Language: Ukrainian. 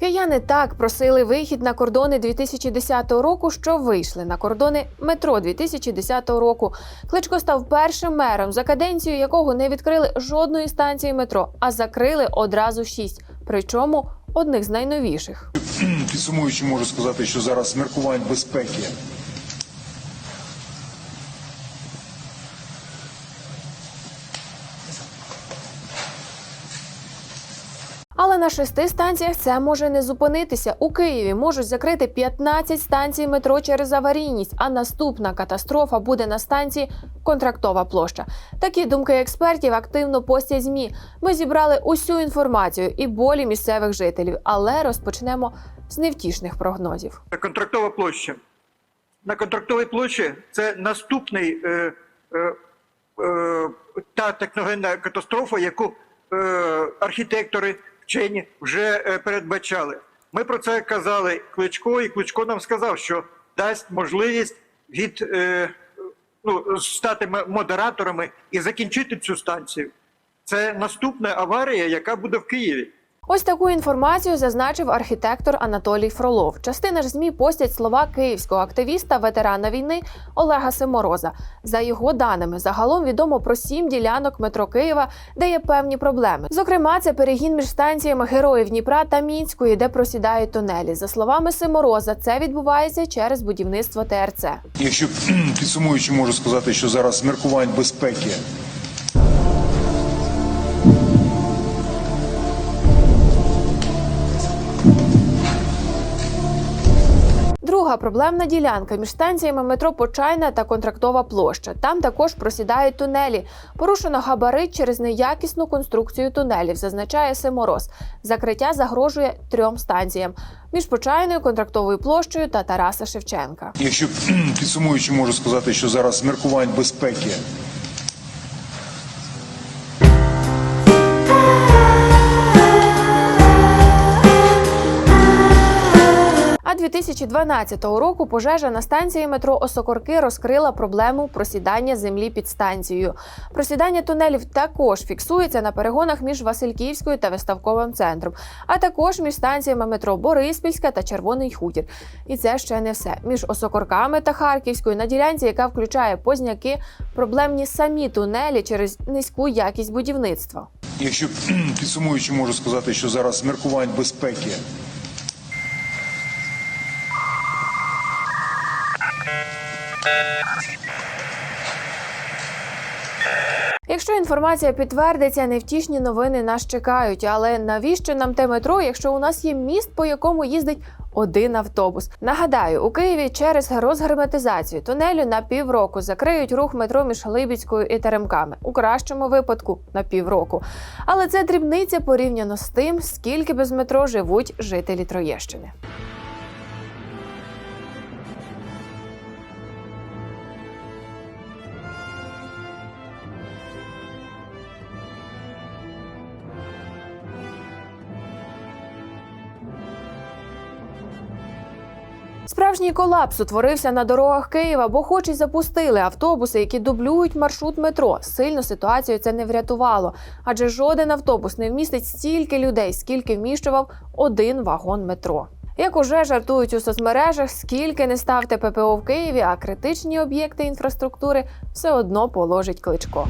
Кияни так просили вихід на кордони 2010 року, що вийшли на кордони метро 2010 року. Кличко став першим мером, за каденцію якого не відкрили жодної станції метро, а закрили одразу шість. Причому одних з найновіших. Підсумуючи, можу сказати, що зараз міркувань безпеки Але на шести станціях це може не зупинитися. У Києві можуть закрити 15 станцій метро через аварійність. А наступна катастрофа буде на станції Контрактова площа. Такі думки експертів активно постять змі. Ми зібрали усю інформацію і болі місцевих жителів, але розпочнемо з невтішних прогнозів. контрактова площа. На контрактовій площі це наступний е, е, е, та техногенна катастрофа, яку е, архітектори, вчені вже е, передбачали. Ми про це казали Кличко, і Кличко нам сказав, що дасть можливість від е, ну, стати модераторами і закінчити цю станцію. Це наступна аварія, яка буде в Києві. Ось таку інформацію зазначив архітектор Анатолій Фролов. Частина ж змі постять слова київського активіста, ветерана війни Олега Семороза. За його даними, загалом відомо про сім ділянок метро Києва, де є певні проблеми. Зокрема, це перегін між станціями Героїв Дніпра та Мінської, де просідають тунелі. За словами Семороза, це відбувається через будівництво ТРЦ. Якщо підсумуючи, можу сказати, що зараз міркувань безпеки Друга проблемна ділянка між станціями метро Почайна та Контрактова площа. Там також просідають тунелі. Порушено габарит через неякісну конструкцію тунелів, зазначає Семороз. Закриття загрожує трьом станціям між Почайною, Контрактовою площею та Тараса Шевченка. Якщо підсумуючи, можу сказати, що зараз міркувань безпеки 2012 року пожежа на станції метро Осокорки розкрила проблему просідання землі під станцією. Просідання тунелів також фіксується на перегонах між Васильківською та виставковим центром, а також між станціями метро Бориспільська та Червоний Хутір. І це ще не все. Між Осокорками та Харківською на ділянці, яка включає позняки, проблемні самі тунелі через низьку якість будівництва. Якщо підсумуючи, можу сказати, що зараз міркувань безпеки Якщо інформація підтвердиться, невтішні новини нас чекають. Але навіщо нам те метро, якщо у нас є міст, по якому їздить один автобус? Нагадаю, у Києві через розгерметизацію тунелю на півроку закриють рух метро між Либідською і Теремками. У кращому випадку на півроку. Але це дрібниця порівняно з тим, скільки без метро живуть жителі Троєщини. Справжній колапс утворився на дорогах Києва, бо хоч і запустили автобуси, які дублюють маршрут метро. Сильно ситуацію це не врятувало, адже жоден автобус не вмістить стільки людей, скільки вміщував один вагон метро. Як уже жартують у соцмережах, скільки не ставте ППО в Києві, а критичні об'єкти інфраструктури все одно положить кличко.